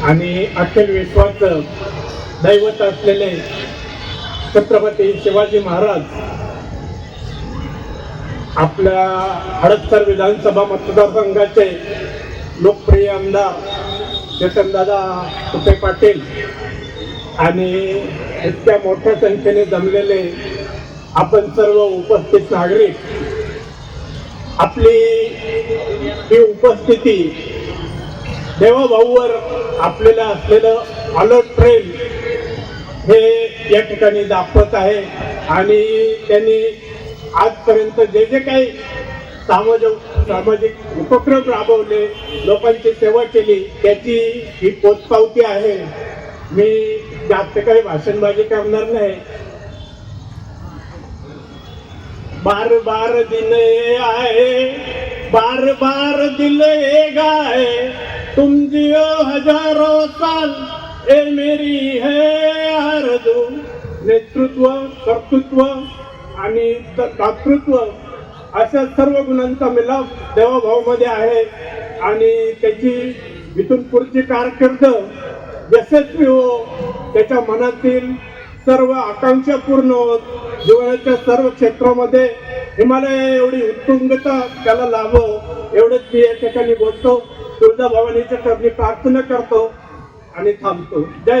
आणि अखिल विश्वाचं दैवत असलेले छत्रपती शिवाजी महाराज आपल्या हडपसर विधानसभा मतदारसंघाचे लोकप्रिय आमदार चेतनदादा तुपे पाटील आणि इतक्या मोठ्या संख्येने जमलेले आपण सर्व उपस्थित नागरिक आपली ही उपस्थिती देवाभाऊवर आपल्याला असलेलं अलर्ट प्रेम हे या ठिकाणी दाखवत आहे. आणि त्यांनी आजपर्यंत जे जे काही सामाजिक सामाजिक उपक्रम राबवले लोकांची सेवा केली त्याची ही पोचपावती आहे. मी जास्त काही भाषणबाजी करणार नाही. बार बार दिन आहे बार बार दिल हे गाए हजारों साल ए मेरी है आरजू नेतृत्व कर्तृत्व आणि दातृत्व अशा सर्व गुणांचा मिलाप देवाभाऊमध्ये आहे. आणि त्याची इथून पुढची कारकीर्द यशस्वी हो त्याच्या मनातील सर्व आकांक्षा पूर्ण होत जीवनाच्या सर्व क्षेत्रामध्ये हिमालय एवढी उत्तुंगता त्याला लाभो एवढंच मी या ठिकाणी बोलतो. तुळजाभवानीच्या चरणी प्रार्थना करतो आणि थांबतो. जय